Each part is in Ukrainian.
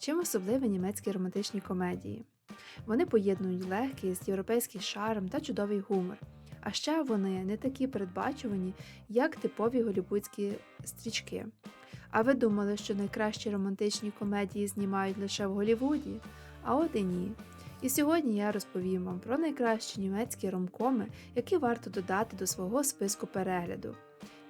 Чим особливі німецькі романтичні комедії? Вони поєднують легкість, європейський шарм та чудовий гумор. А ще вони не такі передбачувані, як типові голівудські стрічки. А ви думали, що найкращі романтичні комедії знімають лише в Голівуді? А от і ні. І сьогодні я розповім вам про найкращі німецькі ромкоми, які варто додати до свого списку перегляду.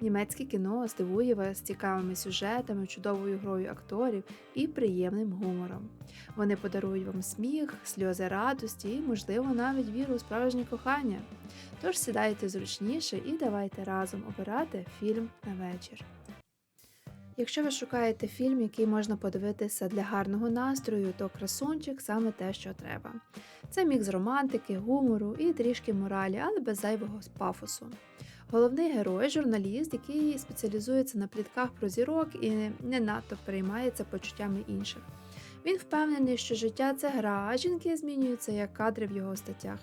Німецьке кіно здивує вас цікавими сюжетами, чудовою грою акторів і приємним гумором. Вони подарують вам сміх, сльози радості і, можливо, навіть віру у справжнє кохання. Тож сідайте зручніше і давайте разом обирати фільм на вечір. Якщо ви шукаєте фільм, який можна подивитися для гарного настрою, то красунчик саме те, що треба. Це мікс романтики, гумору і трішки моралі, але без зайвого пафосу. Головний герой журналіст, який спеціалізується на плітках про зірок і не надто переймається почуттями інших. Він впевнений, що життя це гра, а жінки змінюються як кадри в його статтях.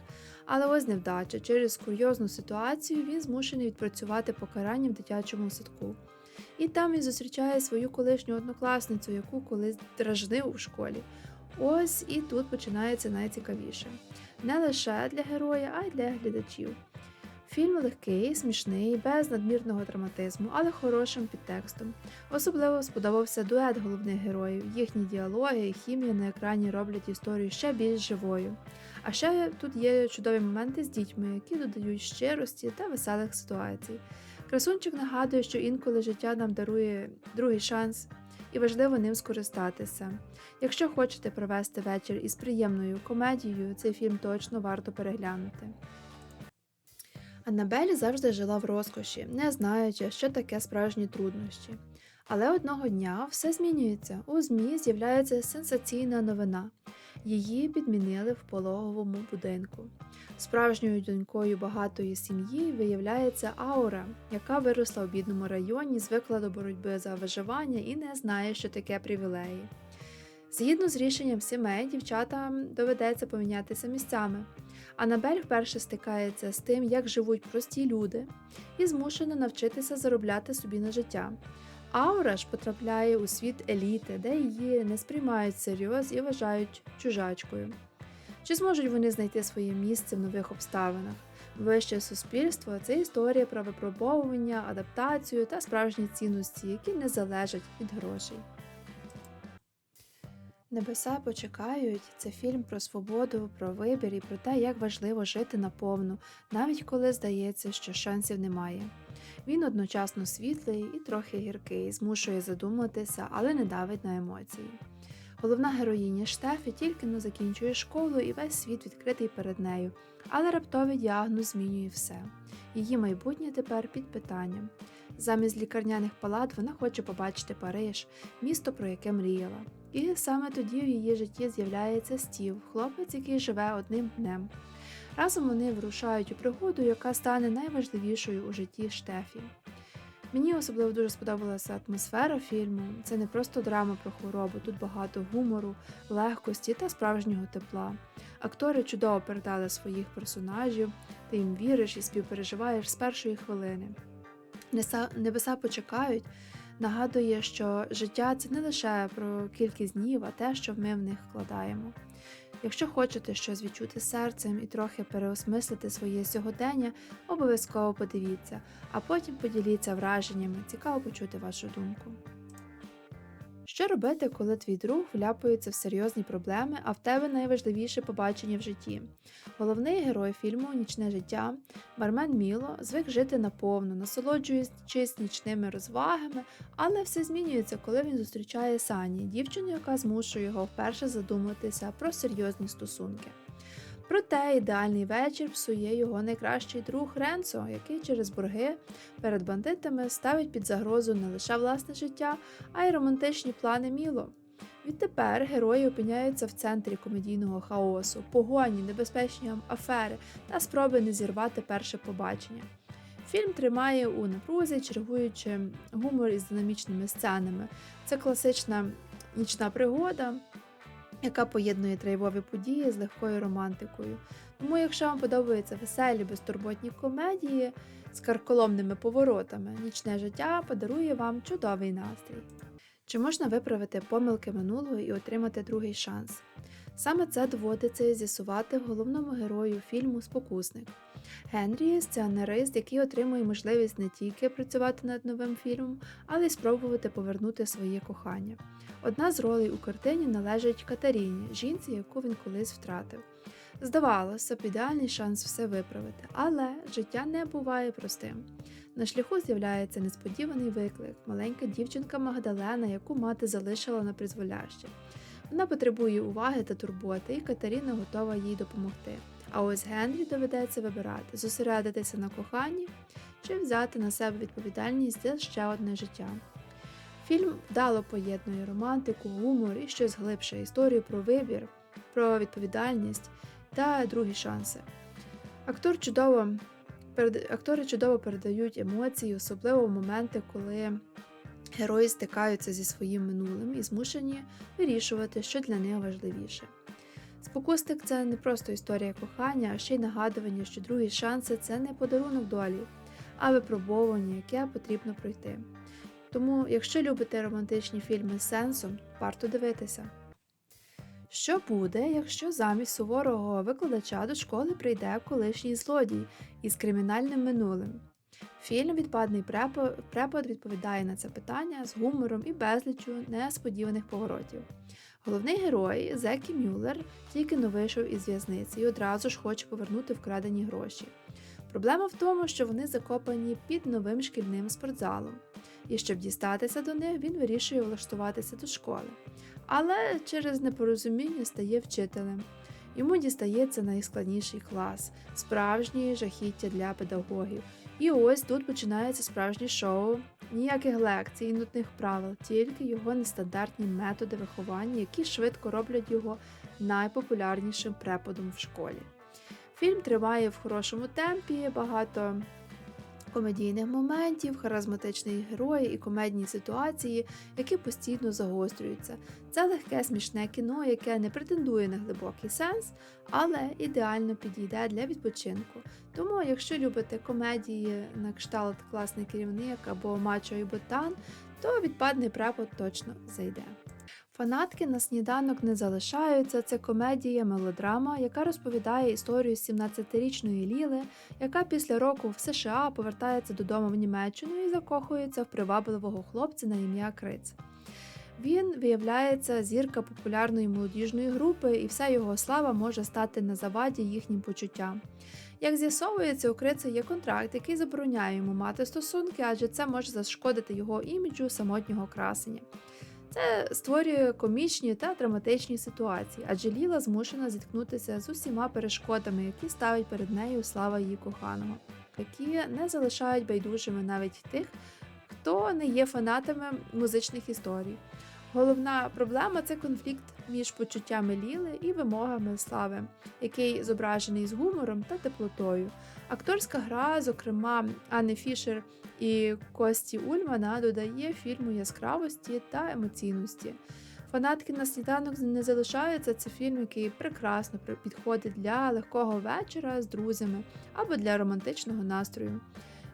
Але ось невдача. Через курйозну ситуацію він змушений відпрацювати покарання в дитячому садку. І там він зустрічає свою колишню однокласницю, яку колись дражнив у школі. Ось і тут починається найцікавіше. Не лише для героя, а й для глядачів. Фільм легкий, смішний, без надмірного драматизму, але хорошим підтекстом. Особливо сподобався дует головних героїв. Їхні діалоги і хімія на екрані роблять історію ще більш живою. А ще тут є чудові моменти з дітьми, які додають щирості та веселих ситуацій. Красунчик нагадує, що інколи життя нам дарує другий шанс, і важливо ним скористатися. Якщо хочете провести вечір із приємною комедією, цей фільм точно варто переглянути. Аннабель завжди жила в розкоші, не знаючи, що таке справжні труднощі. Але одного дня все змінюється. У ЗМІ з'являється сенсаційна новина. Її підмінили в пологовому будинку. Справжньою донькою багатої сім'ї виявляється Аура, яка виросла у бідному районі, звикла до боротьби за виживання і не знає, що таке привілеї. Згідно з рішенням сімей, дівчатам доведеться помінятися місцями. Анабель вперше стикається з тим, як живуть прості люди, і змушена навчитися заробляти собі на життя. Аура ж потрапляє у світ еліти, де її не сприймають всерйоз і вважають чужачкою. Чи зможуть вони знайти своє місце в нових обставинах? Вище суспільство це історія про випробовування, адаптацію та справжні цінності, які не залежать від грошей. Небеса почекають це фільм про свободу, про вибір і про те, як важливо жити наповну, навіть коли здається, що шансів немає. Він одночасно світлий і трохи гіркий, змушує задуматися, але не давить на емоції. Головна героїня Штефі тільки но закінчує школу і весь світ відкритий перед нею, але раптовий діагноз змінює все. Її майбутнє тепер під питанням. Замість лікарняних палат вона хоче побачити Париж, місто, про яке мріяла. І саме тоді в її житті з'являється Стів, хлопець, який живе одним днем. Разом вони вирушають у пригоду, яка стане найважливішою у житті Штефі. Мені особливо дуже сподобалася атмосфера фільму. Це не просто драма про хворобу, тут багато гумору, легкості та справжнього тепла. Актори чудово передали своїх персонажів, ти їм віриш і співпереживаєш з першої хвилини. Небеса почекають, нагадує, що життя це не лише про кількість днів, а те, що ми в них вкладаємо. Якщо хочете щось відчути серцем і трохи переосмислити своє сьогодення, обов'язково подивіться, а потім поділіться враженнями, цікаво почути вашу думку. Що робити, коли твій друг вляпується в серйозні проблеми, а в тебе найважливіше побачення в житті? Головний герой фільму Нічне життя Бармен Міло звик жити наповну, насолоджуючись нічними розвагами, але все змінюється, коли він зустрічає Сані, дівчину, яка змушує його вперше задуматися про серйозні стосунки. Проте ідеальний вечір псує його найкращий друг Ренцо, який через борги перед бандитами ставить під загрозу не лише власне життя, а й романтичні плани Міло. Відтепер герої опиняються в центрі комедійного хаосу, погоні, небезпечні афери та спроби не зірвати перше побачення. Фільм тримає у напрузі, чергуючи гумор із динамічними сценами. Це класична нічна пригода, яка поєднує драйвові події з легкою романтикою. Тому, якщо вам подобаються веселі, безтурботні комедії з карколомними поворотами, нічне життя подарує вам чудовий настрій. Чи можна виправити помилки минулого і отримати другий шанс? Саме це доводиться з'ясувати головному герою фільму Спокусник. Генрі сценарист, який отримує можливість не тільки працювати над новим фільмом, але й спробувати повернути своє кохання. Одна з ролей у картині належить Катаріні, жінці, яку він колись втратив. Здавалося б, ідеальний шанс все виправити, але життя не буває простим. На шляху з'являється несподіваний виклик, маленька дівчинка Магдалена, яку мати залишила на призволяще. Вона потребує уваги та турботи, і Катерина готова їй допомогти. А ось Генрі доведеться вибирати, зосередитися на коханні чи взяти на себе відповідальність за ще одне життя. Фільм вдало поєднує романтику, гумор і щось глибше історію про вибір, про відповідальність та другі шанси. Актор чудово, актори чудово передають емоції, особливо в моменти, коли герої стикаються зі своїм минулим і змушені вирішувати, що для них важливіше. Спокусник це не просто історія кохання, а ще й нагадування, що другі шанси це не подарунок долі, а випробовування, яке потрібно пройти. Тому, якщо любите романтичні фільми з сенсом, варто дивитися. Що буде, якщо замість суворого викладача до школи прийде колишній злодій із кримінальним минулим? Фільм Відпадний препод, відповідає на це питання з гумором і безліччю несподіваних поворотів. Головний герой Зекі Мюллер тільки но вийшов із в'язниці і одразу ж хоче повернути вкрадені гроші. Проблема в тому, що вони закопані під новим шкільним спортзалом, і щоб дістатися до них, він вирішує влаштуватися до школи. Але через непорозуміння стає вчителем. Йому дістається найскладніший клас справжнє жахіття для педагогів. І ось тут починається справжнє шоу. Ніяких лекцій і нудних правил, тільки його нестандартні методи виховання, які швидко роблять його найпопулярнішим преподом в школі. Фільм триває в хорошому темпі, багато комедійних моментів, харизматичний герой і комедні ситуації, які постійно загострюються. Це легке смішне кіно, яке не претендує на глибокий сенс, але ідеально підійде для відпочинку. Тому, якщо любите комедії на кшталт класний керівник або мачо і ботан, то відпадний препод точно зайде. Фанатки на сніданок не залишаються. Це комедія мелодрама, яка розповідає історію 17-річної Ліли, яка після року в США повертається додому в Німеччину і закохується в привабливого хлопця на ім'я Криц. Він виявляється зірка популярної молодіжної групи, і вся його слава може стати на заваді їхнім почуттям. Як з'ясовується, у Крица є контракт, який забороняє йому мати стосунки, адже це може зашкодити його іміджу самотнього красення. Це створює комічні та драматичні ситуації, адже Ліла змушена зіткнутися з усіма перешкодами, які ставить перед нею слава її коханого, які не залишають байдужими навіть тих, хто не є фанатами музичних історій. Головна проблема це конфлікт між почуттями Ліли і вимогами слави, який зображений з гумором та теплотою. Акторська гра, зокрема Анни Фішер і Кості Ульмана, додає фільму яскравості та емоційності. Фанатки на сніданок не залишаються. Це фільм, який прекрасно підходить для легкого вечора з друзями або для романтичного настрою.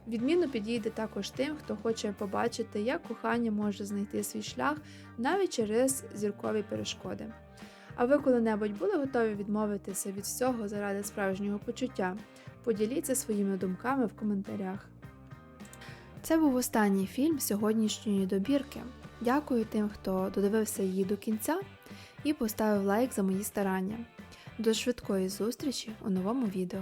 Відмінно підійде також тим, хто хоче побачити, як кохання може знайти свій шлях навіть через зіркові перешкоди. А ви коли-небудь були готові відмовитися від всього заради справжнього почуття? Поділіться своїми думками в коментарях. Це був останній фільм сьогоднішньої добірки. Дякую тим, хто додивився її до кінця і поставив лайк за мої старання. До швидкої зустрічі у новому відео.